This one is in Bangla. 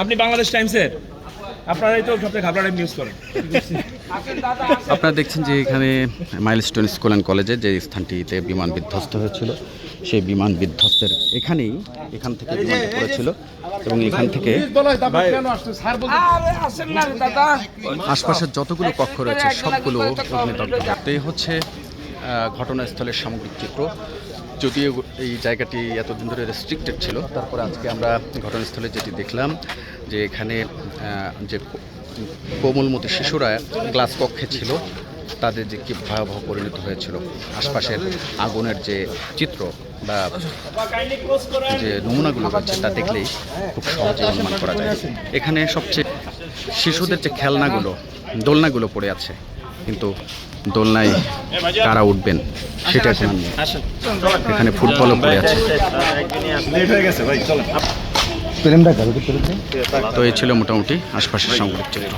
আপনি বাংলাদেশ টাইমসের আপনারাই তো সবচেয়ে ঘাবড়া টাইম নিউজ করেন। আপনারা দেখছেন যে এখানে মাইলস্টোন স্কুল অ্যান্ড কলেজে যে স্থানটিতে বিমান বিধ্বস্ত হয়েছিল সেই বিমান বিধ্বস্তের এখানেই এখান থেকে বিমানটি পড়েছিল এবং এখান থেকে আরে আসেন না রে দাদা। আশপাশের যতগুলো কক্ষ রয়েছে সবগুলো অগ্নিদগ্ধ। হচ্ছে ঘটনাস্থলের সামগ্রিক চিত্র। যদিও এই জায়গাটি এতদিন ধরে রেস্ট্রিক্টেড ছিল, তারপরে আজকে আমরা ঘটনাস্থলে যেটি দেখলাম যে এখানে যে কোমলমতি শিশুরা গ্লাস কক্ষে ছিল, তাদের যে কি ভয়াবহ পরিণত হয়েছিল, আশপাশের আগুনের যে চিত্র বা যে নমুনাগুলো রয়েছে, তা দেখলেই খুব সহজে অনুমান করা যায়। এখানে সবচেয়ে শিশুদের যে খেলনাগুলো, দোলনাগুলো পড়ে আছে, কিন্তু দোলনায় কারা উঠবেন সেটা এখন এখানে ফুটবলও পড়ে আছে। তো এই ছিল মোটামুটি আশপাশের সাংবাদিক চিত্র